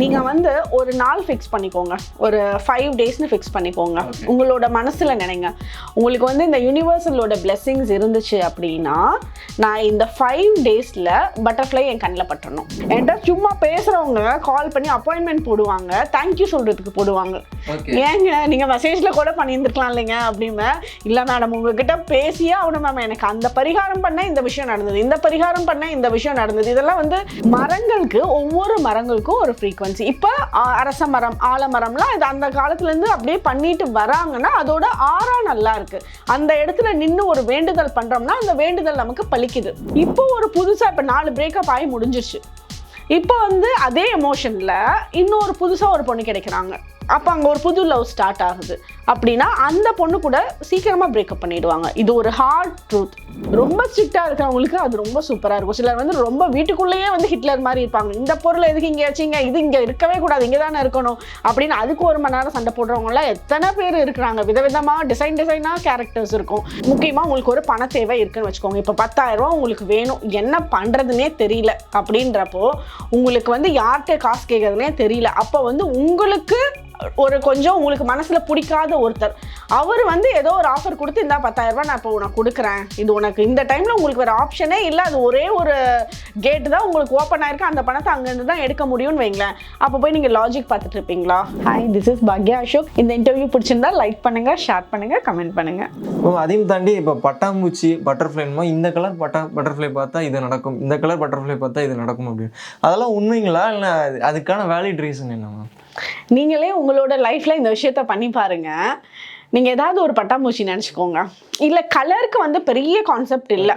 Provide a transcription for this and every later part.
நீங்கள் வந்து ஒரு நாள் ஃபிக்ஸ் பண்ணிக்கோங்க. ஒரு ஃபைவ் டேஸ்னு ஃபிக்ஸ் பண்ணிக்கோங்க. உங்களோட மனசில் நினைங்க. உங்களுக்கு வந்து இந்த யூனிவர்சலோட blessings இருந்துச்சு அப்படின்னா நான் இந்த ஃபைவ் டேஸில் பட்டர்ஃப்ளை என் கண்ணில் பட்டணும் என்கிட்ட சும்மா பேசுகிறவங்க கால் பண்ணி அப்பாயின்மெண்ட் போடுவாங்க. தேங்க்யூ சொல்கிறதுக்கு போடுவாங்க. ஏங்க நீங்கள் மெசேஜில் கூட பண்ணியிருந்துருக்கலாம் இல்லைங்க அப்படின்னு. இல்லை மேடம் உங்ககிட்ட பேசியே ஆகணும் மேம் எனக்கு அந்த பரிகாரம் பண்ண இந்த விஷயம் நடந்தது இந்த பரிகாரம் பண்ண இந்த விஷயம் நடந்தது. இதெல்லாம் வந்து மரங்களுக்கு ஒவ்வொரு மரங்களுக்கும் ஒரு ஃப்ரீக்வன்சி இப்போ அரச மரம் ஆலமரம்லாம் இது அந்த காலத்துலேருந்து அப்படியே பண்ணிட்டு வராங்கன்னா அதோட ஆறா நல்லா இருக்கு. அந்த இடத்துல நின்று ஒரு வேண்டுதல் பண்ணுறோம்னா அந்த வேண்டுதல் நமக்கு பலிக்குது. இப்போ ஒரு புதுசாக இப்போ நாலு பிரேக்கப் ஆகி முடிஞ்சிருச்சு. இப்போ வந்து அதே எமோஷனில் இன்னொரு புதுசாக ஒரு பொண்ணு கிடைக்கிறாங்க. அப்போ அங்கே ஒரு புது லவ் ஸ்டார்ட் ஆகுது. அப்படின்னா அந்த பொண்ணு கூட சீக்கிரமாக பிரேக்கப் பண்ணிடுவாங்க. இது ஒரு ஹார்ட் ட்ரூத் ரொம்ப ஸ்ட்ரிக்டாக இருக்கிறவங்களுக்கு அது ரொம்ப சூப்பராக இருக்கும். சிலர் வந்து ரொம்ப வீட்டுக்குள்ளேயே வந்து ஹிட்லர் மாதிரி இருப்பாங்க. இந்த பொருள் எதுக்கு இங்கே வச்சிங்க? இது இங்கே இருக்கவே கூடாது. இங்கே தானே இருக்கணும். அப்படின்னு அதுக்கு ஒரு மணி நேரம் சண்டை போடுறவங்களாம் எத்தனை பேர் இருக்கிறாங்க. விதவிதமாக டிசைன் டிசைனாக கேரக்டர்ஸ் இருக்கும். முக்கியமாக உங்களுக்கு ஒரு பண தேவை இருக்குன்னு வச்சுக்கோங்க. இப்போ பத்தாயிரம் ரூபா உங்களுக்கு வேணும். என்ன பண்ணுறதுனே தெரியல. அப்படின்றப்போ உங்களுக்கு வந்து யார்கிட்ட காசு கேட்கறதுனே தெரியல. அப்போ வந்து உங்களுக்கு ஒரு கொஞ்சம் உங்களுக்கு மனசில் பிடிக்காத ஒருத்தர். அவர் வந்து ஏதோ ஒரு ஆஃபர் கொடுத்து இந்த பத்தாயிரம் நான் இப்போ உனக்கு கொடுக்குறேன். இது உனக்கு இந்த டைமில் உங்களுக்கு வேறு ஆப்ஷனே இல்லை. அது ஒரே ஒரு கேட்டு தான் உங்களுக்கு ஓப்பன் ஆயிருக்கு. அந்த பணத்தை அங்கேருந்து தான் எடுக்க முடியும்னு வைங்களேன். அப்போ போய் நீங்கள் லாஜிக் பார்த்துட்டு இருப்பீங்களா? ஹாய் திஸ் இஸ் பாக்யா அசோக். இந்த இன்டர்வியூ பிடிச்சிருந்தா லைக் பண்ணுங்க ஷேர் பண்ணுங்க கமெண்ட் பண்ணுங்க. ஓ அதையும் தாண்டி இப்போ பட்டாம்பூச்சி பட்டர்ஃப்ளைமா இந்த கலர் பட்டா பட்டர்ஃப்ளை பார்த்தா இது நடக்கும். இந்த கலர் பட்டர்ஃப்ளை பார்த்தா இது நடக்கும் அப்படின்னு. அதெல்லாம் உண்மைங்களா? இல்லை அதுக்கான வேலிட் ரீசன் என்ன மேம் நீங்களே உங்களோட லைஃப்ல இந்த விஷயத்த பண்ணி பாருங்க. நீங்க ஏதாவது ஒரு பட்டாம்பூச்சி நினச்சிக்கோங்க. இல்லை கலருக்கு வந்து பெரிய கான்செப்ட் இல்லை.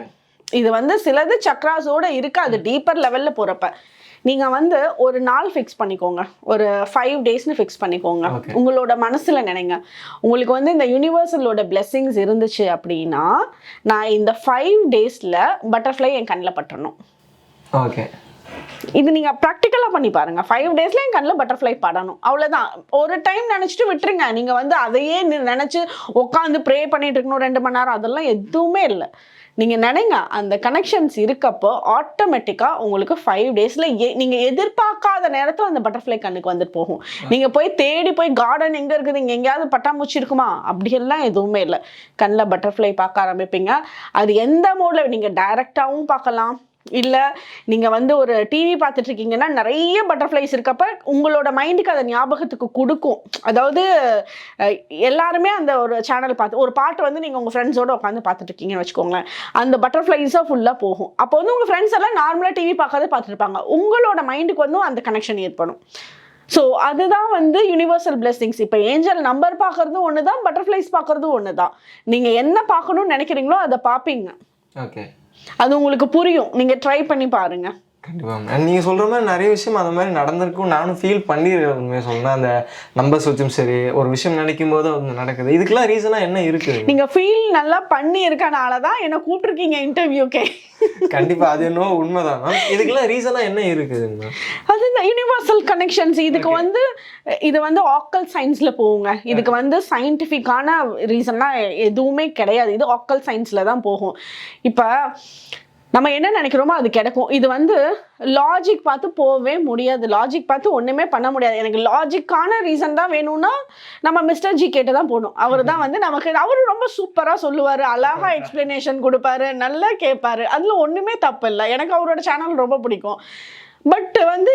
இது வந்து சிலது சக்ராஸோட இருக்கு அது டீப்பர் லெவல்ல போறப்ப. நீங்க வந்து ஒரு நாள் ஃபிக்ஸ் பண்ணிக்கோங்க. ஒரு ஃபைவ் டேஸ்னு ஃபிக்ஸ் பண்ணிக்கோங்க. உங்களோட மனசுல நினைங்க. உங்களுக்கு வந்து இந்த யூனிவர்சலோட blessings இருந்துச்சு அப்படின்னா நான் இந்த ஃபைவ் டேஸ்ல பட்டர்ஃப்ளை என் கண்ணில் பட்டணும் ஓகே. இது நீங்க ப்ராக்டிக்கலா பண்ணி பாருங்க. ஃபைவ் டேஸ்ல என் கண்ணில் பட்டர்ஃப்ளை படணும். அவ்வளவுதான். ஒரு டைம் நினைச்சிட்டு விட்டுருங்க. நீங்க வந்து அதையே நி- நினைச்சு உட்காந்து ப்ரே பண்ணிட்டு இருக்கணும் ரெண்டு மணி நேரம். அதெல்லாம் எதுவுமே இல்லை. நீங்க நினைங்க. அந்த கனெக்ஷன்ஸ் இருக்கப்போ ஆட்டோமேட்டிக்கா உங்களுக்கு ஃபைவ் டேஸ்ல நீங்க எதிர்பார்க்காத நேரத்தில் அந்த பட்டர்ஃப்ளை கண்ணுக்கு வந்துட்டு போகும். நீங்க போய் தேடி போய் கார்டன் எங்க இருக்குது? இங்க எங்கேயாவது பட்டாம்பூச்சி இருக்குமா? அப்படியெல்லாம் எதுவுமே இல்லை. கண்ணில் பட்டர்ஃப்ளை பார்க்க ஆரம்பிப்பீங்க. அது எந்த மூடில் நீங்க டைரக்டாவும் பார்க்கலாம். இல்லை நீங்கள் வந்து ஒரு டிவி பார்த்துட்டு இருக்கீங்கன்னா நிறைய பட்டர்ஃப்ளைஸ் இருக்கப்ப உங்களோட மைண்டுக்கு அதை ஞாபகத்துக்கு கொடுக்கும். அதாவது எல்லாருமே அந்த ஒரு சேனல் பார்த்து ஒரு பாட்டு வந்து நீங்கள் உங்கள் ஃப்ரெண்ட்ஸோடு உட்காந்து பார்த்துட்டு இருக்கீங்கன்னு வச்சுக்கோங்களேன். அந்த பட்டர்ஃப்ளைஸாக ஃபுல்லாக போகும். அப்போ வந்து உங்கள் ஃப்ரெண்ட்ஸ் எல்லாம் நார்மலாக டிவி பார்க்காத பார்த்துருப்பாங்க உங்களோட மைண்டுக்கு வந்து அந்த கனெக்ஷன் ஏற்படும். ஸோ அதுதான் வந்து யூனிவர்சல் பிளெஸிங்ஸ் இப்போ ஏஞ்சல் நம்பர் பார்க்கறதும் ஒன்று தான் பட்டர்ஃப்ளைஸ் பார்க்குறதும் ஒன்று தான் நீங்கள் என்ன பார்க்கணும்னு நினைக்கிறீங்களோ அதை பார்ப்பீங்க. ஓகே அது உங்களுக்கு புரியும். நீங்கள் ட்ரை பண்ணி பாருங்க. கண்டிப்பாக நீங்கள் சொல்கிற மாதிரி நிறைய விஷயம் அந்த மாதிரி நடந்திருக்கும். நானும் ஃபீல் பண்ணியிருக்கேன் உண்மையாக சொல்லணும் அந்த நம்பர்ஸ் வச்சும் சரி ஒரு விஷயம் நினைக்கும் போது அது நடக்குது. இதுக்கெல்லாம் ரீசனாக என்ன இருக்குது நீங்க ஃபீல் நல்லா பண்ணி இருக்கனால தான் என்ன கூப்பிட்டுருக்கீங்க இன்டர்வியூக்கே கண்டிப்பாக அது என்னவோ உண்மைதான். மேம் இதுக்கெல்லாம் ரீசனாக என்ன இருக்குது மேம் அது இந்த யூனிவர்சல் கனெக்ஷன்ஸ் இதுக்கு வந்து இது வந்து ஆக்கல் சயின்ஸ்ல போகுங்க. இதுக்கு வந்து சயின்டிஃபிக்கான ரீசன்லாம் எதுவுமே கிடையாது. இது ஆக்கல் சயின்ஸ்ல தான் போகும். இப்போ நம்ம என்ன நினைக்கிறோமோ அது கிடைக்கும். இது வந்து லாஜிக் பார்த்து போகவே முடியாது. லாஜிக் பார்த்து ஒண்ணுமே பண்ண முடியாது. எனக்கு லாஜிக்கான ரீசன் தான் வேணும்னா நம்ம மிஸ்டர் ஜி கேட்டு தான் போகணும். அவர் தான் வந்து நமக்கு அவரு ரொம்ப சூப்பரா சொல்லுவாரு. அழகா எக்ஸ்பிளனேஷன் கொடுப்பாரு. நல்லா கேட்பாரு. அதுல ஒண்ணுமே தப்பு இல்லை. எனக்கு அவரோட சேனல் ரொம்ப பிடிக்கும். பட் வந்து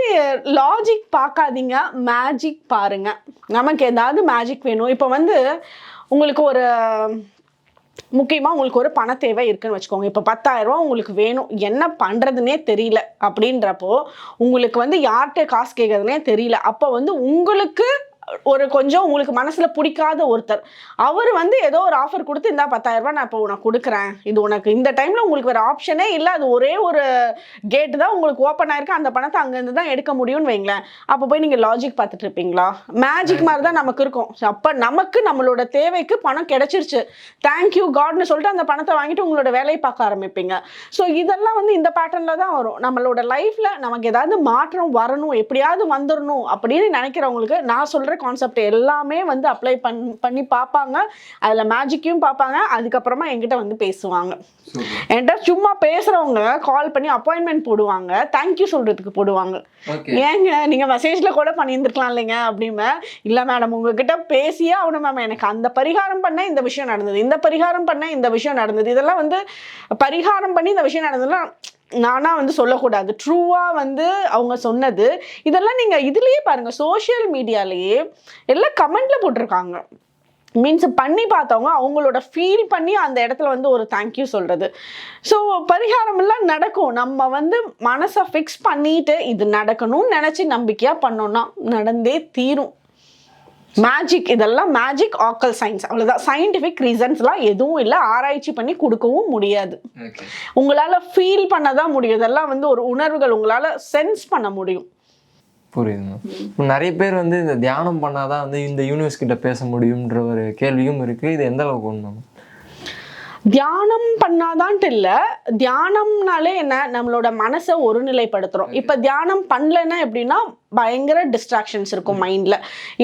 லாஜிக் பார்க்காதீங்க. மேஜிக் பாருங்க. நமக்கு ஏதாவது மேஜிக் வேணும். இப்போ வந்து உங்களுக்கு ஒரு முக்கியமாக உங்களுக்கு ஒரு பண தேவை இருக்குன்னு வச்சுக்கோங்க. இப்போ பத்தாயிரம் உங்களுக்கு வேணும். என்ன பண்ணுறதுனே தெரியல. அப்படின்றப்போ உங்களுக்கு வந்து யார்கிட்ட காசு கேட்கறதுனே தெரியல. அப்போ வந்து உங்களுக்கு ஒரு கொஞ்சம் உங்களுக்கு மனசுல பிடிக்காத ஒருத்தர். அவர் வந்து ஏதோ ஒரு ஆஃபர் கொடுத்து இந்த பத்தாயிரம் ரூபாய் நான் இப்போ உனக்கு கொடுக்குறேன். இது உனக்கு இந்த டைம்ல உங்களுக்கு வேற ஆப்ஷனே இல்லை. அது ஒரே ஒரு கேட் தான் உங்களுக்கு ஓப்பன் ஆயிருக்கு. அந்த பணத்தை அங்கேருந்து தான் எடுக்க முடியும்னு வைங்களேன். அப்போ போய் நீங்க லாஜிக் பார்த்துட்டு இருப்பீங்களா? மேஜிக் மாதிரி தான் நமக்கு இருக்கும். அப்போ நமக்கு நம்மளோட தேவைக்கு பணம் கிடைச்சிருச்சு. தேங்க்யூ காட்னு சொல்லிட்டு அந்த பணத்தை வாங்கிட்டு உங்களோட வேலையை பார்க்க ஆரம்பிப்பீங்க. ஸோ இதெல்லாம் வந்து இந்த பேட்டர்னில் தான் வரும். நம்மளோட லைஃப்பில் நமக்கு ஏதாவது மாற்றம் வரணும் எப்படியாவது வந்துடணும் அப்படின்னு நினைக்கிறவங்களுக்கு நான் சொல்கிற கான்செப்ட் எல்லாமே வந்து அப்ளை பண் பண்ணி பார்ப்பாங்க. அதில் மேஜிக்கையும் பார்ப்பாங்க. அதுக்கப்புறமா என்கிட்ட வந்து பேசுவாங்க. என்கிட்ட சும்மா பேசுகிறவங்க கால் பண்ணி அப்பாயின்மெண்ட் போடுவாங்க. தேங்க்யூ சொல்கிறதுக்கு போடுவாங்க. ஏங்க நீங்கள் மெசேஜில் கூட பண்ணியிருந்துருக்கலாம் இல்லைங்க அப்படிமே இல்லை மேடம் உங்ககிட்ட பேசியே ஆகணும் மேம் எனக்கு அந்த பரிகாரம் பண்ண இந்த விஷயம் நடந்தது இந்த பரிகாரம் பண்ண இந்த விஷயம் நடந்தது. இதெல்லாம் வந்து பரிகாரம் பண்ணி இந்த விஷயம் நடந்ததுலாம் நானாக வந்து சொல்லக்கூடாது. ட்ரூவாக வந்து அவங்க சொன்னது. இதெல்லாம் நீங்கள் இதுலேயே பாருங்கள் சோஷியல் மீடியாலேயே எல்லாம் கமெண்டில் போட்டிருக்காங்க. மீன்ஸ் பண்ணி பார்த்தவங்க அவங்களோட ஃபீல் பண்ணி அந்த இடத்துல வந்து ஒரு தேங்க்யூ சொல்கிறது ஸோ பரிகாரம் எல்லாம் நடக்கும். நம்ம வந்து மனசை ஃபிக்ஸ் பண்ணிட்டு இது நடக்கணும்னு நினச்சி நம்பிக்கையாக பண்ணோன்னா நடந்தே தீரும். மேஜிக் இதெல்லாம் மேஜிக் ஆக்கல் சயின்ஸ் அவ்வளோதான் சயின்டிஃபிக் ரீசன்ஸ்லாம் எதுவும் இல்லை. ஆராய்ச்சி பண்ணி கொடுக்கவும் முடியாது. உங்களால் ஃபீல் பண்ண தான் முடியும். இதெல்லாம் வந்து ஒரு உணர்வுகள் உங்களால் சென்ஸ் பண்ண முடியும். புரியுதுங்க. இப்போ நிறைய பேர் வந்து இந்த தியானம் பண்ணாதான் வந்து இந்த யூனிவர்ஸ் கிட்ட பேச முடியும்ன்ற ஒரு கேள்வியும் இருக்கு. இது எந்த அளவுக்கு உண்மை? தியானம் பண்ணாதான்ட்டு இல்லை. தியானம்னாலே என்ன? நம்மளோட மனசை ஒருநிலைப்படுத்துறோம். இப்போ தியானம் பண்ணலைன்னா எப்படின்னா பயங்கர டிஸ்ட்ராக்ஷன்ஸ் இருக்கும் மைண்டில்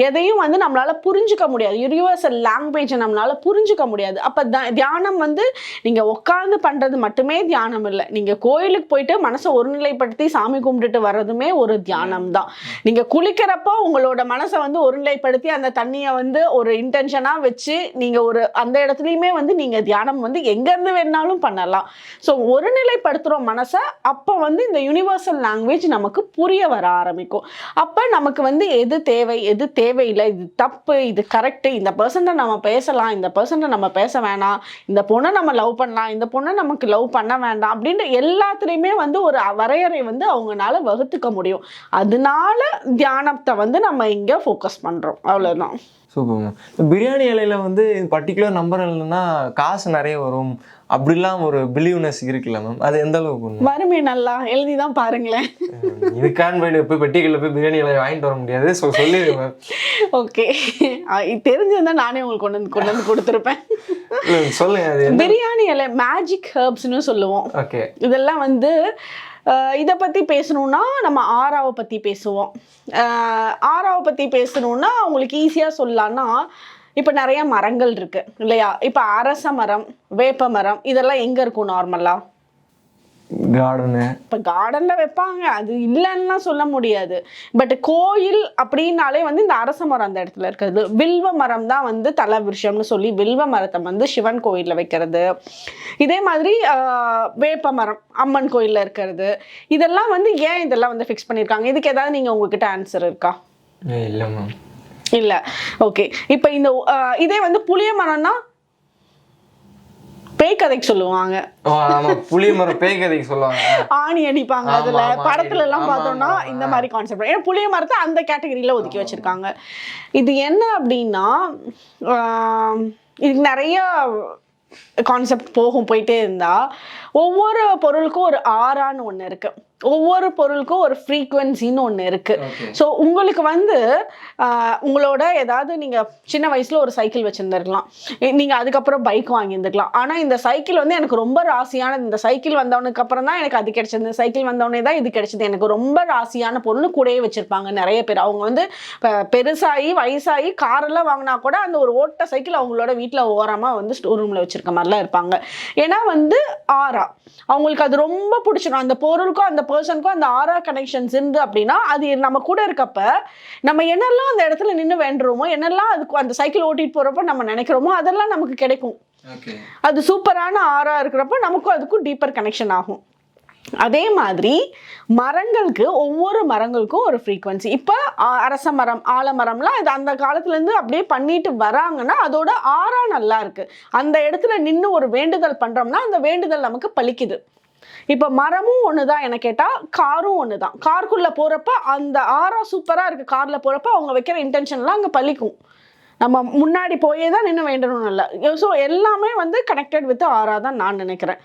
எதையும் வந்து நம்மளால் புரிஞ்சுக்க முடியாது. யூனிவர்சல் லாங்குவேஜை நம்மளால் புரிஞ்சுக்க முடியாது. அப்போ தியானம் வந்து நீங்கள் உட்காந்து பண்ணுறது மட்டுமே தியானம் இல்லை. நீங்கள் கோயிலுக்கு போயிட்டு மனசை ஒருநிலைப்படுத்தி சாமி கும்பிட்டுட்டு வர்றதுமே ஒரு தியானம் தான். நீங்கள் குளிக்கிறப்போ உங்களோட மனசை வந்து ஒருநிலைப்படுத்தி அந்த தண்ணியை வந்து ஒரு இன்டென்ஷனாக வச்சு நீங்கள் ஒரு அந்த இடத்துலையுமே வந்து நீங்கள் தியானம் வந்து எங்கேருந்து வேணாலும் பண்ணலாம். ஸோ ஒருநிலைப்படுத்துகிறோம் மனசை அப்போ வந்து இந்த யூனிவர்சல் லாங்குவேஜ் நமக்கு புரிய வர ஆரம்பிக்கும். அப்போ நமக்கு வந்து எது தேவை எது தேவையில்லை இது தப்பு இது கரெக்டு இந்த பர்சன்ட்டை நம்ம பேசலாம் இந்த பர்சன்ட்டை நம்ம பேச வேணாம் இந்த பொண்ணை நம்ம லவ் பண்ணலாம் இந்த பொண்ணை நமக்கு லவ் பண்ண வேண்டாம் அப்படின்ற எல்லாத்துலேயுமே வந்து ஒரு வரையறை வந்து அவங்கனால வகுத்துக்க முடியும். அதனால தியானத்தை வந்து நம்ம இங்கே ஃபோக்கஸ் பண்ணுறோம் அவ்வளோதான் சூப்பர் பிரியாணி இலையில் வந்து பர்டிகுலர் நம்பர் இல்லைன்னா காசு நிறைய வரும். அப்படிலாம் ஒரு பிலீவ்னஸ் இருக்குல்ல மேம் அது எந்த அளவுக்கு வறுமை நல்லா எழுதி தான் பாருங்களேன் இதுக்கான் போய் போய் பெட்டிகளில் போய் பிரியாணி இலை வாங்கிட்டு வர முடியாது. ஸோ சொல்லிடுங்க மேம் ஓகே. தெரிஞ்சிருந்தா நானே உங்களுக்கு கொண்டு வந்து கொண்டு வந்து கொடுத்துருப்பேன். சொல்லுங்க பிரியாணி இலை மேஜிக் ஹெர்ப்ஸ்னு சொல்லுவோம். ஓகே இதெல்லாம் வந்து இதை பற்றி பேசணும்னா நம்ம ஆறாவை பற்றி பேசுவோம். ஆறாவை பற்றி பேசணும்னா உங்களுக்கு ஈஸியாக சொல்லலாம்னா இப்போ நிறைய மரங்கள் இருக்கு இல்லையா? இப்போ அரச மரம் வேப்ப மரம் இதெல்லாம் எங்கே இருக்கும் நார்மலாக கார்டனு இப்போ கார்டனில் வைப்பாங்க. அது இல்லைன்னுலாம் சொல்ல முடியாது. பட் கோயில் அப்படின்னாலே வந்து இந்த அரச மரம் அந்த இடத்துல இருக்கிறது. வில்வ மரம் தான் வந்து தல விருஷம்னு சொல்லி வில்வ மரத்தை வந்து சிவன் கோயிலில் வைக்கிறது. இதே மாதிரி வேப்ப மரம் அம்மன் கோயிலில் இருக்கிறது. இதெல்லாம் வந்து ஏன் இதெல்லாம் வந்து ஃபிக்ஸ் பண்ணியிருக்காங்க? இதுக்கு ஏதாவது நீங்கள் உங்ககிட்ட ஆன்சர் இருக்கா? இல்லை மேம் இல்லை. ஓகே இப்போ இந்த இதே வந்து புளிய மரம்னா பேய் கதைக்கு சொல்லுவாங்க. புளிய மரம் பேய் கதைக்கு சொல்லுவாங்க. ஆணி அடிப்பாங்க அதுல. படத்துல எல்லாம் பார்த்தோம்னா இந்த மாதிரி கான்செப்ட் ஏன்னா புளிய மரத்தை அந்த கேட்டகரியில ஒதுக்கி வச்சிருக்காங்க. இது என்ன அப்படின்னா இதுக்கு நிறைய கான்செப்ட் போகும் போயிட்டே இருந்தா ஒவ்வொரு பொருளுக்கும் ஒரு ஆறான்னு ஒன்று இருக்கு. ஒவ்வொரு பொருளுக்கும் ஒரு ஃப்ரீக்குவென்சின்னு ஒன்று இருக்கு. ஓகே ஸோ உங்களுக்கு வந்து உங்களோட ஏதாவது நீங்கள் சின்ன வயசில் ஒரு சைக்கிள் வச்சுருந்துருக்கலாம். நீங்கள் அதுக்கப்புறம் பைக் வாங்கியிருந்துக்கலாம் ஆனால் இந்த சைக்கிள் வந்து எனக்கு ரொம்ப ராசியானது. இந்த சைக்கிள் வந்தவனுக்கு அப்புறம் தான் எனக்கு அது கிடைச்சது. இந்த சைக்கிள் வந்தவொடனே தான் இது கிடைச்சது. எனக்கு ரொம்ப ராசியான பொருள்னு கூடயே வச்சுருப்பாங்க நிறைய பேர். அவங்க வந்து பெருசாகி வயசாகி காரெல்லாம் வாங்கினா கூட அந்த ஒரு ஓட்ட சைக்கிள் அவங்களோட வீட்டில் ஓரமாக வந்து ஸ்டோர் ரூமில் வச்சுருக்க மாதிரிலாம் இருப்பாங்க. ஏன்னா வந்து ஆறா. அவங்களுக்கு அது ரொம்ப பிடிச்சிடும் அந்த பொருளுக்கும் அந்த பர்சனுக்கும் அந்த ஆறா கனெக்ஷன்ஸ் இருந்து அப்படின்னா அது நம்ம கூட இருக்கப்ப நம்ம என்னெல்லாம் அந்த இடத்துல நின்று வேண்டுறோமோ என்னெல்லாம் அதுக்கு அந்த சைக்கிள் ஓட்டிட்டு போறப்ப நம்ம நினைக்கிறோமோ அதெல்லாம் நமக்கு கிடைக்கும். அது சூப்பரான ஆறா இருக்கிறப்ப நமக்கும் அதுக்கும் டீப்பர் கனெக்ஷன் ஆகும். அதே மாதிரி மரங்களுக்கு ஒவ்வொரு மரங்களுக்கும் ஒரு ஃப்ரீக்வன்சி இப்போ அரச மரம் ஆலமரம்லாம் இது அந்த காலத்துலேருந்து அப்படியே பண்ணிட்டு வராங்கன்னா அதோட ஆறா நல்லா இருக்கு. அந்த இடத்துல நின்று ஒரு வேண்டுதல் பண்ணுறோம்னா அந்த வேண்டுதல் நமக்கு பலிக்குது. இப்போ மரமும் ஒன்று தான் என கேட்டால் காரும் ஒன்று தான் காருக்குள்ளே போகிறப்ப அந்த ஆறா சூப்பராக இருக்குது காரில் போகிறப்ப அவங்க வைக்கிற இன்டென்ஷன்லாம் அங்கே பழிக்கும். நம்ம முன்னாடி போயே தான் நின்று வேண்டணும் இல்லை ஸோ எல்லாமே வந்து கனெக்டட் வித் ஆறா தான் நான் நினைக்கிறேன்.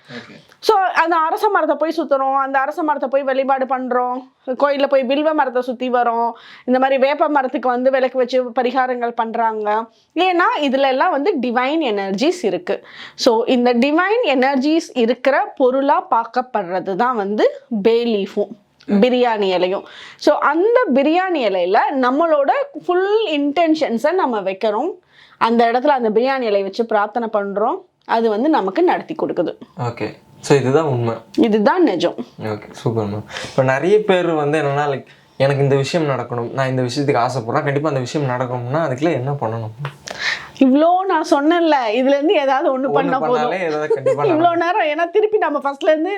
ஸோ அந்த அரச மரத்தை போய் சுற்றுறோம் அந்த அரச மரத்தை போய் வழிபாடு பண்ணுறோம் கோயிலில் போய் வில்வ மரத்தை சுற்றி வரோம். இந்த மாதிரி வேப்ப மரத்துக்கு வந்து விளக்கு வச்சு பரிகாரங்கள் பண்ணுறாங்க ஏன்னா இதுல எல்லாம் வந்து டிவைன் எனர்ஜிஸ் இருக்குது ஸோ இந்த டிவைன் எனர்ஜிஸ் இருக்கிற பொருளாக பார்க்கப்படுறது தான் வந்து பேலீஃபும் பிரியாணி இலையும். ஸோ அந்த பிரியாணி இலையில நம்மளோட ஃபுல் இன்டென்ஷன்ஸை நம்ம வைக்கிறோம். அந்த இடத்துல அந்த பிரியாணி இலையை வச்சு பிரார்த்தனை பண்றோம். அது வந்து நமக்கு நடத்தி கொடுக்குது. ஓகே ஸோ இதுதான் உண்மை. இதுதான் நிஜம். ஓகே சூப்பர் மேம் இப்போ நிறைய பேர் வந்து என்னன்னா லைக் எனக்கு இந்த விஷயம் நடக்கணும். நான் இந்த விஷயத்துக்கு ஆசைப்படுறேன். கண்டிப்பாக அந்த விஷயம் நடக்கணும்னா அதுக்குள்ள என்ன பண்ணணும்? இவ்வளோ நான் சொன்னேன்ல இதுல இருந்து ஏதாவது ஒண்ணு பண்ண போதும். இவ்வளோ நேரம் ஏன்னா திருப்பி நம்ம ஃபர்ஸ்ட்ல இருந்து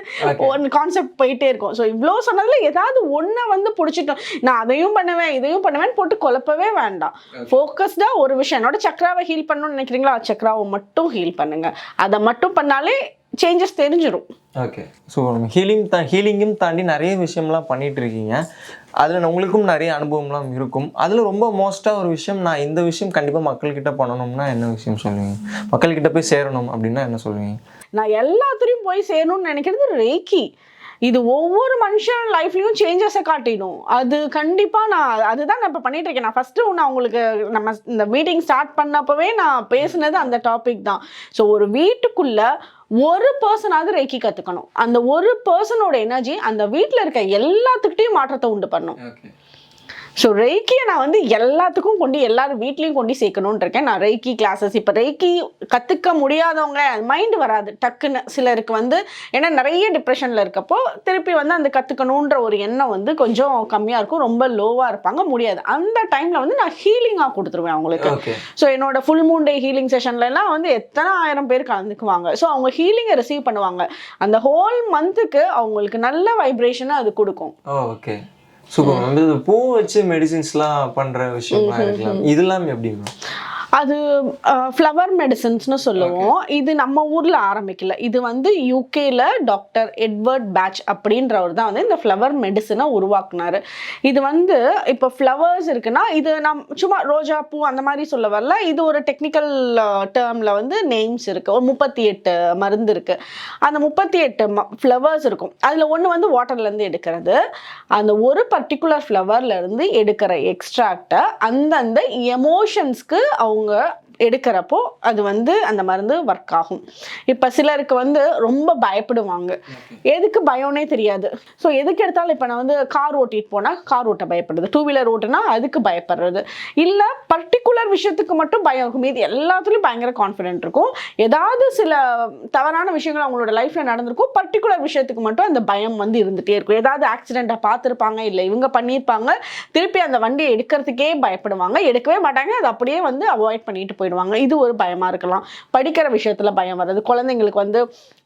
ஒன் கான்செப்ட் போயிட்டே இருக்கோம். ஸோ இவ்வளோ சொன்னதுல ஏதாவது ஒன்றை வந்து பிடிச்சிட்டோம். நான் அதையும் பண்ணுவேன் இதையும் பண்ணுவேன் போட்டு குழப்பவே வேண்டாம். ஃபோக்கஸ்டா ஒரு விஷயம். என்னோட சக்ராவை ஹீல் பண்ணணும்னு நினைக்கிறீங்களா? சக்ராவை மட்டும் ஹீல் பண்ணுங்க. அதை மட்டும் பண்ணாலே சேஞ்சஸ் தெரிஞ்சிடும் ஓகே மேம் ஹீலிங் தா ஹீலிங்கும் தாண்டி நிறைய விஷயம்லாம் பண்ணிட்டு இருக்கீங்க அதில் உங்களுக்கும் நிறைய அனுபவம்லாம் இருக்கும். அதில் ரொம்ப மோஸ்ட்டாக ஒரு விஷயம் நான் இந்த விஷயம் கண்டிப்பாக மக்கள்கிட்ட பண்ணணும்னா என்ன விஷயம் சொல்லுவீங்க? மக்கள்கிட்ட போய் சேரணும் அப்படின்னா என்ன சொல்லுவீங்க? நான் எல்லாத்துலேயும் போய் சேரணும்னு நினைக்கிறது ரேக்கி இது ஒவ்வொரு மனுஷன் லைஃப்லயும் சேஞ்சஸை காட்டிடும். அது கண்டிப்பா நான் அதுதான் நான் இப்போ பண்ணிட்டு இருக்கேன் நான் ஃபர்ஸ்ட் நான் உங்களுக்கு நம்ம இந்த மீட்டிங் ஸ்டார்ட் பண்ணப்பவே நான் பேசுனது அந்த டாபிக் தான். ஸோ ஒரு வீட்டுக்குள்ள ஒரு பர்சனாவது ரேக்கி கற்றுக்கணும் அந்த ஒரு பர்சனோட எனர்ஜி அந்த வீட்டில் இருக்க எல்லாத்துக்கிட்டையும் மாற்றத்தை உண்டு பண்ணும். ஸோ ரெய்க்கியை நான் வந்து எல்லாத்துக்கும் கொண்டு எல்லாரும் வீட்லேயும் கொண்டு சேர்க்கணும்னு இருக்கேன். நான் ரெய்க்கி கிளாஸஸ் இப்போ ரெய்க்கி கற்றுக்க முடியாதவங்க மைண்டு வராது டக்குன்னு. சிலருக்கு வந்து ஏன்னா நிறைய டிப்ரெஷனில் இருக்கப்போ திருப்பி வந்து அந்த கற்றுக்கணுன்ற ஒரு எண்ணம் வந்து கொஞ்சம் கம்மியாக இருக்கும். ரொம்ப லோவாக இருப்பாங்க. முடியாது. அந்த டைமில் வந்து நான் ஹீலிங்காக கொடுத்துருவேன் அவங்களுக்கு. ஸோ என்னோட ஃபுல் மூன் டே ஹீலிங் செஷன்லலாம் வந்து எத்தனை ஆயிரம் பேர் கலந்துக்குவாங்க. ஸோ அவங்க ஹீலிங்கை ரிசீவ் பண்ணுவாங்க. அந்த ஹோல் மந்த்துக்கு அவங்களுக்கு நல்ல வைப்ரேஷனை அது கொடுக்கும். Okay super. மேம் இது பூ வச்சு மெடிசின்ஸ்லாம் பண்ணுற விஷயம்லாம் இருக்கலாம். இதெல்லாம் எப்படி மேம்? அது ஃப்ளவர் மெடிசன்ஸ்னு சொல்லுவோம். இது நம்ம ஊரில் ஆரம்பிக்கல. இது வந்து யூகேல டாக்டர் எட்வர்ட் பேட்ச் அப்படின்றவர் தான் வந்து இந்த ஃப்ளவர் மெடிசனை உருவாக்குனாரு. இது வந்து இப்போ ஃப்ளவர்ஸ் இருக்குன்னா இது நம் சும்மா ரோஜா பூ அந்த மாதிரி சொல்ல வரல. இது ஒரு டெக்னிக்கல் டேர்மில் வந்து நேம்ஸ் இருக்கு. ஒரு முப்பத்தி எட்டு மருந்து இருக்கு. அந்த முப்பத்தி எட்டு ஃப்ளவர்ஸ் இருக்கும். அதில் ஒன்று வந்து வாட்டர்லேருந்து எடுக்கிறது. அந்த ஒரு பர்டிகுலர் ஃப்ளவர்ல இருந்து எடுக்கிற எக்ஸ்ட்ராக்டை அந்தந்த எமோஷன்ஸ்க்கு அவங்க அவங்க எடுக்கிறப்போ அது வந்து அந்த மருந்து ஒர்க் ஆகும். இப்போ சிலருக்கு வந்து ரொம்ப பயப்படுவாங்க. எதுக்கு பயம்னே தெரியாது. ஸோ எதுக்கு எடுத்தாலும் இப்போ நான் வந்து கார் ஓட்டிட்டு போனால் கார் ஓட்ட பயப்படுது டூ வீலர் ஓட்டுனா அதுக்கு பயப்படுறது. இல்லை பர்டிகுலர் விஷயத்துக்கு மட்டும் பயம் இருக்கும். மீதி எல்லாத்துலேயும் பயங்கர கான்ஃபிடென்ட் இருக்கும். ஏதாவது சில தவறான விஷயங்கள் அவங்களோட லைஃப்பில் நடந்திருக்கும். பர்டிகுலர் விஷயத்துக்கு மட்டும் அந்த பயம் வந்து இருந்துகிட்டே இருக்கும். ஏதாவது ஆக்சிடெண்ட்டை பார்த்துருப்பாங்க இல்லை இவங்க பண்ணியிருப்பாங்க திருப்பி அந்த வண்டியை எடுக்கிறதுக்கே பயப்படுவாங்க. எடுக்கவே மாட்டாங்க. அது அப்படியே வந்து அவாய்ட் பண்ணிட்டு போயிடுவாங்க. இது ஒரு பயமாக இருக்கலாம். படிக்கிற விஷயத்தில் பயம் வர்றது குழந்தைங்களுக்கு வந்து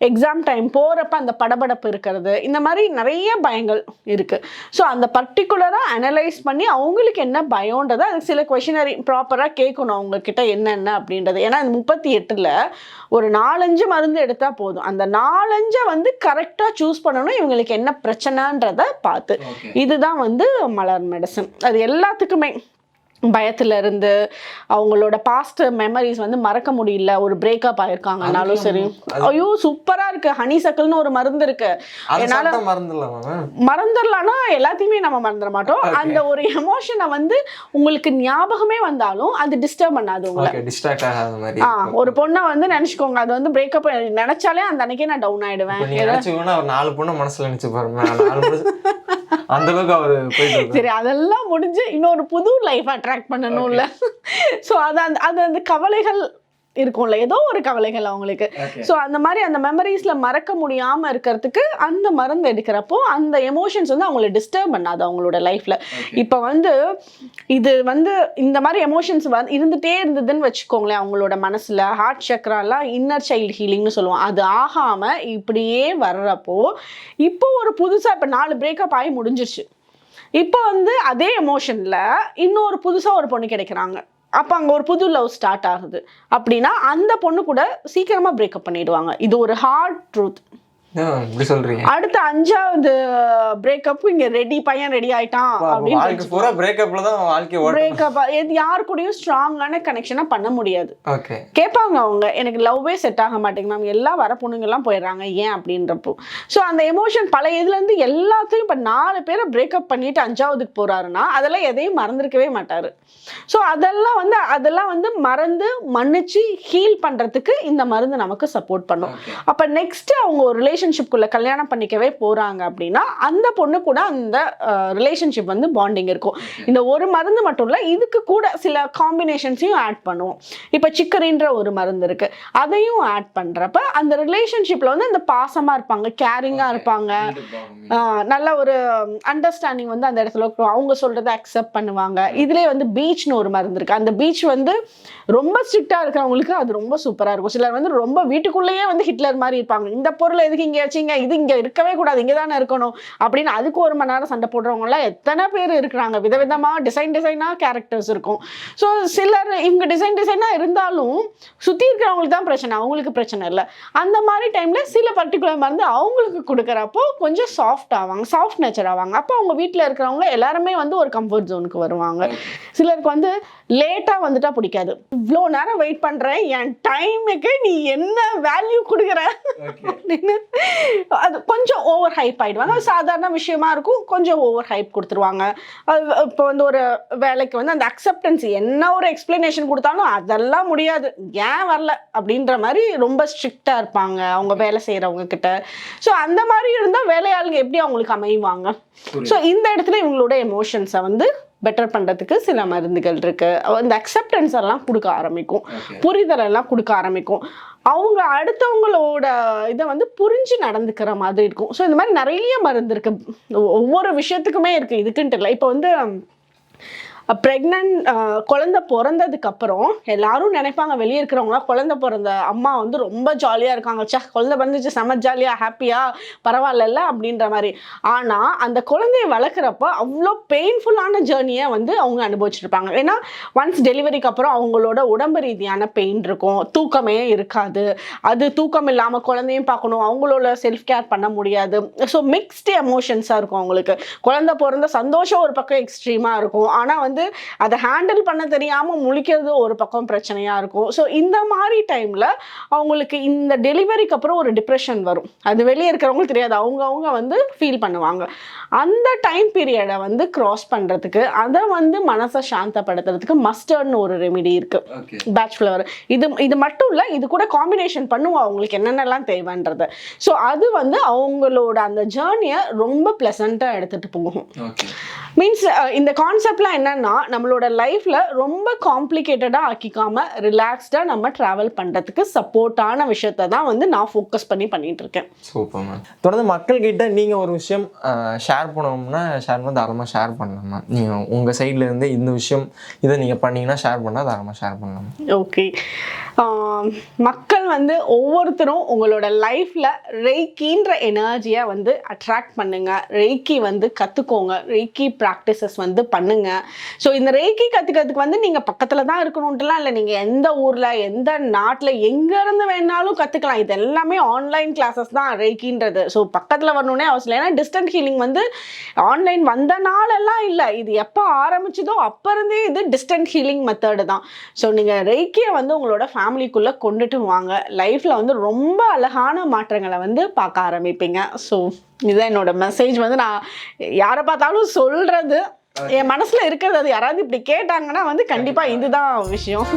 எக்ஸாம் டைம் போகிறப்ப அந்த படபடப்பு இருக்கிறது. இந்த மாதிரி நிறைய பயங்கள் இருக்குது ஸோ அந்த பர்டிகுலராக அனலைஸ் பண்ணி அவங்களுக்கு என்ன பயம்ன்றதை அதுக்கு சில கொஷினரி ப்ராப்பராக கேட்கணும் அவங்க கிட்ட என்னென்ன அப்படின்றது. ஏன்னா இந்த முப்பத்தி எட்டில் ஒரு நாலஞ்சு மருந்து எடுத்தால் போதும். அந்த நாலஞ்சை வந்து கரெக்டாக சூஸ் பண்ணணும். இவங்களுக்கு என்ன பிரச்சனைன்றதை பார்த்து. இதுதான் வந்து மலர் மெடிசன் அது எல்லாத்துக்குமே. பயத்துல இருந்து அவங்களோட பாஸ்ட் மெமரிஸ் வந்து மறக்க முடியல. ஒரு பிரேக்கப் ஆயிருக்காங்கனாலும் சரி. ஐயோ சூப்பரா இருக்கு. ஹனி சக்கல்னு ஒரு மருந்து இருக்கு. என்னால மறந்துடலாம்னா எல்லாத்தையுமே நம்ம மறந்துட மாட்டோம். அந்த ஒரு எமோஷனை வந்து உங்களுக்கு ஞாபகமே வந்தாலும் அது டிஸ்டர்ப் பண்ணாது உங்களை. ஒரு பொண்ணை வந்து நினைச்சுக்கோங்க. அது வந்து பிரேக்கப் நினைச்சாலே அந்த அன்னைக்கே நான் டவுன் ஆயிடுவேன். நாலு பொண்ணு மனசுல நினைச்சு பாருங்க. அந்த அளவுக்கு அவர் சரி அதெல்லாம் முடிஞ்சு இன்னொரு புது லைஃப் அட்ராக்ட் பண்ணணும்ல. ஸோ அது அந்த அது அந்த கவலைகள் இருக்கும்ல. ஏதோ ஒரு கவலைகள் அவங்களுக்கு. ஸோ அந்த மாதிரி அந்த மெமரிஸ்ல மறக்க முடியாம இருக்கிறதுக்கு அந்த மருந்து எடுக்கிறப்போ அந்த எமோஷன்ஸ் வந்து அவங்கள டிஸ்டர்ப் பண்ணாது அவங்களோட லைஃப்ல இப்போ வந்து இது வந்து இந்த மாதிரி எமோஷன்ஸ் வந்து இருந்துட்டே இருந்ததுன்னு வச்சுக்கோங்களேன் அவங்களோட மனசுல. ஹார்ட் சக்கராலாம் இன்னர் சைல்டு ஹீலிங்னு சொல்லுவோம். அது ஆகாம இப்படியே வர்றப்போ இப்போ ஒரு புதுசா இப்போ நாலு பிரேக்கப் ஆகி முடிஞ்சிருச்சு. இப்போ வந்து அதே எமோஷன்ல இன்னொரு புதுசா ஒரு பொண்ணு கிடைக்கிறாங்க. அப்போ அங்கே ஒரு புது லவ் ஸ்டார்ட் ஆகுது. அப்படின்னா அந்த பொண்ணு கூட சீக்கிரமாக பிரேக்கப் பண்ணிடுவாங்க. இது ஒரு ஹார்ட் ட்ரூத் அடுத்த அஞ்சாவது பிரேக்கப் இங்க ரெடி பையன் ரெடி ஆயிட்டான் அப்படின்னு யார் கூடயும் ஸ்ட்ராங்கான கனெக்ஷனை பண்ண முடியாது. கேட்பாங்க அவங்க எனக்கு லவ்வே செட் ஆக மாட்டேங்குது மேம் எல்லா வர போயிடுறாங்க ஏன் அப்படின்றப்போ. ஸோ அந்த எமோஷன் பல இதுலேருந்து எல்லாத்தையும் இப்போ நாலு பேரை பிரேக்கப் பண்ணிட்டு அஞ்சாவதுக்கு போறாருன்னா அதெல்லாம் எதையும் மறந்துருக்கவே மாட்டாரு. ஸோ அதெல்லாம் வந்து அதெல்லாம் வந்து மறந்து மன்னிச்சு ஹீல் பண்றதுக்கு இந்த மருந்து நமக்கு சப்போர்ட் பண்ணும். அப்போ நெக்ஸ்ட் அவங்க ஒரு ரிலேஷன் ரிலேஷன்ஷிப்குள்ளே கல்யாணம் பண்ணிக்கவே போகிறாங்க அப்படின்னா அந்த பொண்ணு கூட அந்த ரிலேஷன்ஷிப் வந்து பாண்டிங் இருக்கும். இந்த ஒரு மருந்து மட்டும் இல்லை இதுக்கு கூட சில காம்பினேஷன்ஸையும் ஆட் பண்ணுவோம். இப்போ சிக்கரின்ற ஒரு மருந்து இருக்கு. அதையும் ஆட் பண்ணுறப்ப அந்த ரிலேஷன்ஷிப்பில் வந்து அந்த பாசமாக இருப்பாங்க கேரிங்காக இருப்பாங்க. நல்ல ஒரு அண்டர்ஸ்டாண்டிங் வந்து அந்த இடத்துல அவங்க சொல்றதை அக்செப்ட் பண்ணுவாங்க. இதுலயே வந்து பீச்னு ஒரு மருந்து இருக்கு. அந்த பீச் வந்து ரொம்ப ஸ்ட்ரிக்டா இருக்கிறவங்களுக்கு அது ரொம்ப சூப்பரா இருக்கும். சிலர் வந்து ரொம்ப வீட்டுக்குள்ளேயே வந்து ஹிட்லர் மாதிரி இருப்பாங்க. இந்த பொருள் எதுக்கு இங்க வச்சீங்க இது இங்க இருக்கவே கூடாது இங்க தானே இருக்கணும். அப்படின்னு அதுக்கு ஒரு மணி நேரம் சண்டை போடுறவங்க எல்லாம் எத்தனை பேர் இருக்கிறாங்க. விதவிதமா டிசைன் டிசைனா கேரக்டர்ஸ் இருக்கும். ஸோ சிலர் இவங்க டிசைன் டிசைனா இருந்தாலும் சுத்தி இருக்கிறவங்களுக்கு தான் பிரச்சனை அவங்களுக்கு பிரச்சனை இல்லை. அந்த மாதிரி டைம்ல சில பர்டிகுலர் மருந்து அவங்களுக்கு கொடுக்குறப்போ கொஞ்சம் சாஃப்ட் ஆவாங்க சாஃப்ட் நேச்சர் ஆவாங்க. அப்போ அவங்க வீட்டில் இருக்கிறவங்க எல்லாருமே வந்து ஒரு கம்ஃபர்ட் ஜோனுக்கு வருவாங்க. சிலருக்கு வந்து லேட்டாக வந்துட்டா பிடிக்காது. இவ்வளோ நேரம் வெயிட் பண்ணுறேன் என் டைமுக்கு நீ என்ன வேல்யூ கொடுக்குற? அப்படின்னு அது கொஞ்சம் ஓவர் ஹைப் ஆயிடுவாங்க அது சாதாரண விஷயமா இருக்கும். கொஞ்சம் ஓவர் ஹைப் கொடுத்துருவாங்க இப்போ வந்து ஒரு வேலைக்கு வந்து அந்த அக்செப்டன்ஸ் என்ன ஒரு எக்ஸ்பிளனேஷன் கொடுத்தாலும் அதெல்லாம் முடியாது. ஏன் வரல? அப்படின்ற மாதிரி ரொம்ப ஸ்ட்ரிக்டாக இருப்பாங்க அவங்க வேலை செய்கிறவங்க கிட்ட. ஸோ அந்த மாதிரி இருந்தால் வேலையாளுங்க எப்படி அவங்களுக்கு அமைவாங்க? ஸோ இந்த இடத்துல இவங்களோட எமோஷன்ஸை வந்து பெட்டர் பண்ணுறதுக்கு சில மருந்துகள் இருக்கு. அந்த அக்செப்டன்ஸ் எல்லாம் கொடுக்க ஆரம்பிக்கும். புரிதல் எல்லாம் கொடுக்க ஆரம்பிக்கும். அவங்க அடுத்தவங்களோட இதை வந்து புரிஞ்சு நடந்துக்கிற மாதிரி இருக்கும். ஸோ இந்த மாதிரி நிறைய மருந்து இருக்கு. ஒ- ஒவ்வொரு விஷயத்துக்குமே இருக்கு. இதுக்குன்ட்டு இல்லை. இப்போ வந்து ப்ரெக்னென்ட் குழந்தை பிறந்ததுக்கு அப்புறம் எல்லாரும் நினைப்பாங்க வெளியே இருக்கிறவங்களாம் குழந்தை பிறந்த அம்மா வந்து ரொம்ப ஜாலியாக இருக்காங்க. சே குழந்தை பிறந்துச்சு செம ஜாலியாக ஹாப்பியாக பரவாயில்லல்ல அப்படின்ற மாதிரி. ஆனால் அந்த குழந்தைய வளர்க்குறப்ப அவ்வளோ பெயின்ஃபுல்லான ஜேர்னியை வந்து அவங்க அனுபவிச்சிருப்பாங்க. ஏன்னா ஒன்ஸ் டெலிவரிக்கு அப்புறம் அவங்களோட உடம்பு ரீதியான பெயின் இருக்கும். தூக்கமே இருக்காது. அது தூக்கம் இல்லாமல் குழந்தையும் பார்க்கணும். அவங்களோட செல்ஃப் கேர் பண்ண முடியாது. ஸோ மிக்ஸ்டு எமோஷன்ஸாக இருக்கும் அவங்களுக்கு. குழந்தை பிறந்த சந்தோஷம் ஒரு பக்கம் எக்ஸ்ட்ரீமாக இருக்கும். ஆனால் வந்து அதை ஹேண்டில் பண்ண தெரியாமல் முழிக்கிறது ஒரு பக்கம் பிரச்சனையாக இருக்கும். ஸோ இந்த மாதிரி டைமில் அவங்களுக்கு இந்த டெலிவரிக்கு அப்புறம் ஒரு டிப்ரெஷன் வரும். அது வெளியே இருக்கிறவங்களுக்கு தெரியாது. அவங்க அவங்க வந்து ஃபீல் பண்ணுவாங்க. அந்த டைம் பீரியடை வந்து கிராஸ் பண்ணுறதுக்கு அதை வந்து மனசை சாந்தப்படுத்துறதுக்கு மஸ்டர்ட்னு ஒரு ரெமிடி இருக்குது பேட்ச் ஃப்ளவர் இது இது மட்டும் இல்லை இது கூட காம்பினேஷன் பண்ணுவோம். அவங்களுக்கு என்னென்னலாம் தேவைன்றது. ஸோ அது வந்து அவங்களோட அந்த ஜேர்னியை ரொம்ப ப்ளசண்ட்டாக எடுத்துகிட்டு போகும். மீன்ஸ் இந்த கான்செப்ட்லாம் என்னன்னா நம்மளோட லைஃப்ல ரொம்ப காம்ப்ளிகேட்டடாக ஆக்கிக்காம ரிலாக்ஸ்டாக நம்ம ட்ராவல் பண்ணுறதுக்கு சப்போர்ட்டான விஷயத்தை தான் வந்து நான் ஃபோக்கஸ் பண்ணி பண்ணிட்டு இருக்கேன். சூப்பர் மேம் தொடர்ந்து மக்கள்கிட்ட நீங்கள் ஒரு விஷயம் ஷேர் பண்ணணும்னா ஷேர் பண்ண தாராளமாக ஷேர் பண்ணலாம் மேம் நீங்கள் உங்கள் சைடுல இருந்து இந்த விஷயம் இதை நீங்கள் பண்ணீங்கன்னா ஷேர் பண்ணால் தாராளமாக ஷேர் பண்ணலாம் ஓகே மக்கள் வந்து ஒவ்வொருத்தரும் உங்களோட லைஃப்பில் ரெய்கின்ற எனர்ஜியை வந்து அட்ராக்ட் பண்ணுங்க. ரெய்கி வந்து கற்றுக்கோங்க ரெய்கி ப்ராக்டிசஸ் வந்து பண்ணுங்க. ஸோ இந்த ரேக்கி கற்றுக்கிறதுக்கு வந்து நீங்கள் பக்கத்தில் தான் இருக்கணுன்ட்டுலாம் இல்லை. நீங்கள் எந்த ஊரில் எந்த நாட்டில் எங்கேருந்து வேணாலும் கற்றுக்கலாம் இது எல்லாமே ஆன்லைன் கிளாஸஸ் தான் ரேக்கின்றது. ஸோ பக்கத்தில் வரணுன்னே அவசியம் இல்லை. ஏன்னா டிஸ்டன்ட் ஹீலிங் வந்து ஆன்லைன் வந்த நாளெல்லாம் இல்லை. இது எப்போ ஆரம்பிச்சதோ அப்போ இருந்தே இது டிஸ்டன்ட் ஹீலிங் மெத்தடு தான். ஸோ நீங்கள் ரேக்கியை வந்து உங்களோட ஃபேமிலிக்குள்ளே கொண்டுட்டு வாங்க. லைஃப்பில் வந்து ரொம்ப அழகான மாற்றங்களை வந்து பார்க்க ஆரம்பிப்பீங்க. ஸோ இதுதான் என்னோட மெசேஜ் வந்து நான் யாரை பார்த்தாலும் சொல்கிறது என் மனசில் இருக்கிறது அது யாராவது இப்படி கேட்டாங்கன்னா வந்து கண்டிப்பாக இதுதான் விஷயம்.